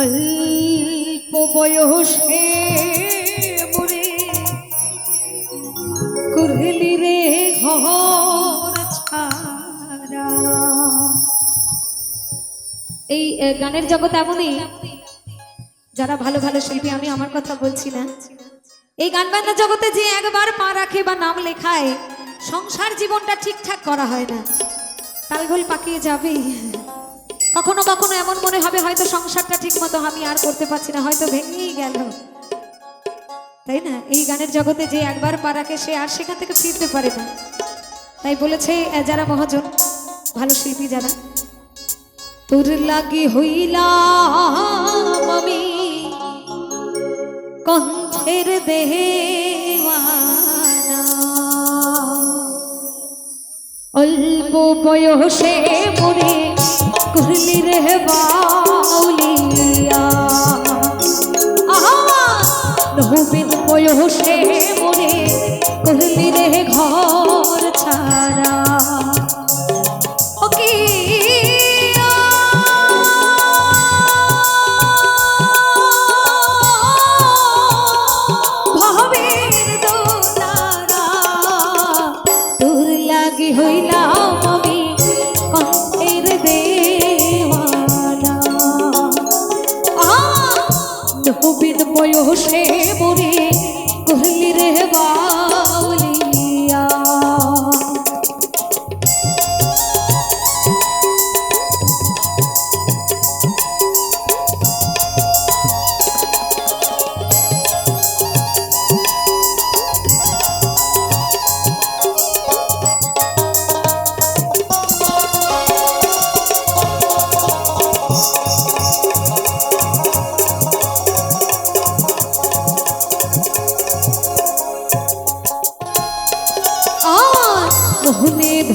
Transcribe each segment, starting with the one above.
অল্প বয়সে মরে করলি রে ঘর ছাড়া। এই গানের জগৎ এমনই যারা ভালো ভালো শিল্পী, আমি আমার কথা বলছি না। এই গান বান্না জগতে যে একবার পা রাখে বা নাম লেখায়, সংসার জীবনটা ঠিকঠাক করা হয় না। তালগোল পাকিয়ে যাবেই কখনো কখনো এমন মনে হবে, হয়তো সংসারটা ঠিক মতো আমি আর করতে পারছি না, হয়তো ভেঙেই গেল। তাই না? এই গানের জগতে যে একবার পা রাখে সে আর সেখান থেকে ফিরতে পারে না। তাই বলেছে যারা মহাজন, ভালো শিল্পী যারা, তোর লাগি হইলাম আমি কণ্ঠের দেওয়ানা। অল্প বয়সে মরে করলি রে বাউলিয়া আহা নবীন বয়সে মরে করলি রে ঘর ছাড়া ও নবীন বয়সে মরে করলি রে বাউলিয়া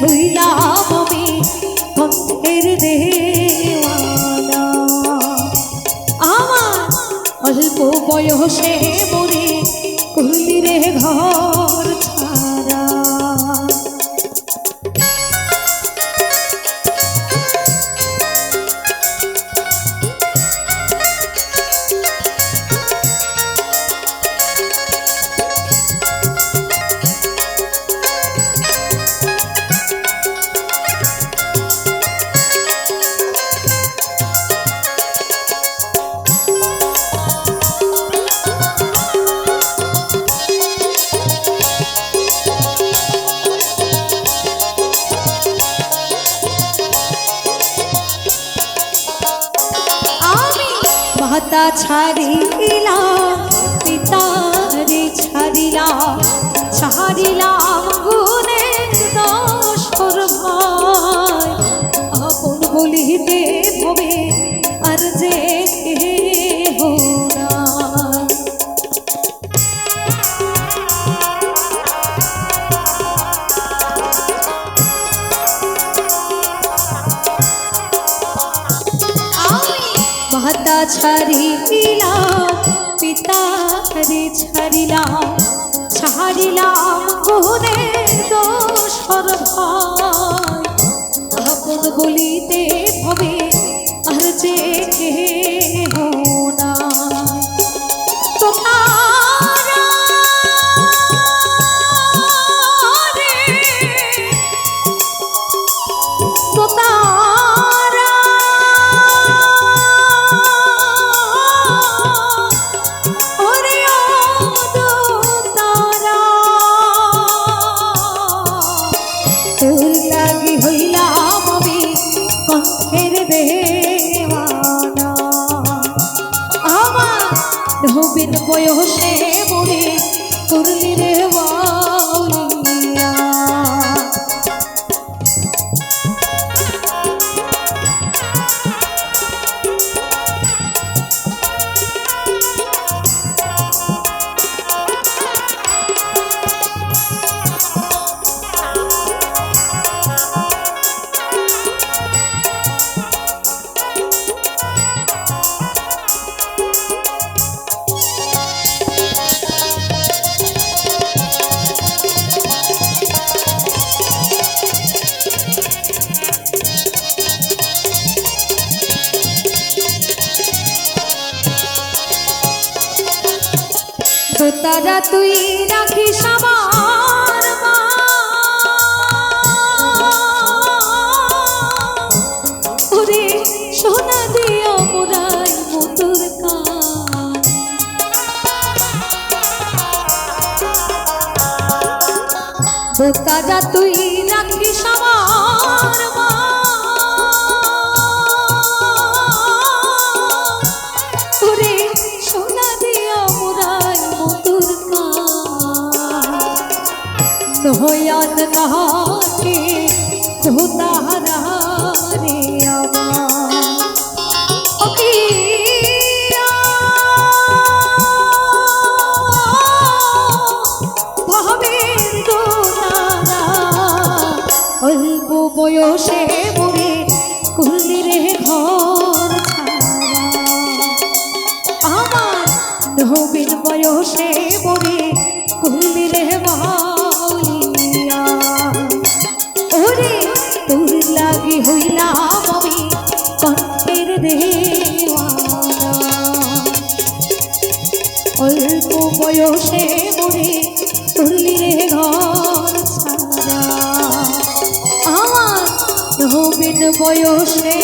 হইলাম আমি কণ্ঠের দেওয়ানা। আমার অল্প বয়সে মরে করলি রে ঘর ছাড়া মাতা ছাড়িলাম পিতারে ছাড়িলা ছাড়িলা গুণের ছাড়িলাম পিতা রে ছাড়িলাম ছাড়িলাম গুণে দোষর ভাই। আপন বলিতে হবে আর যে কেহ বয়সে তুই রাখিস আমার। ওরে সোনা দিয়া মোরাই মধুর কান তুই রাখিস আমার মা। কান নয়ন নাকে ধোতারা রে অল্প বয়সে মরে কুলি রে ঘর আমার নবীন বয়সে হইলাম আমি কণ্ঠের দেওয়ানা। অল্প বয়সে মরে তুললি ঘর ছাড়া। আমার নবীন বয়সে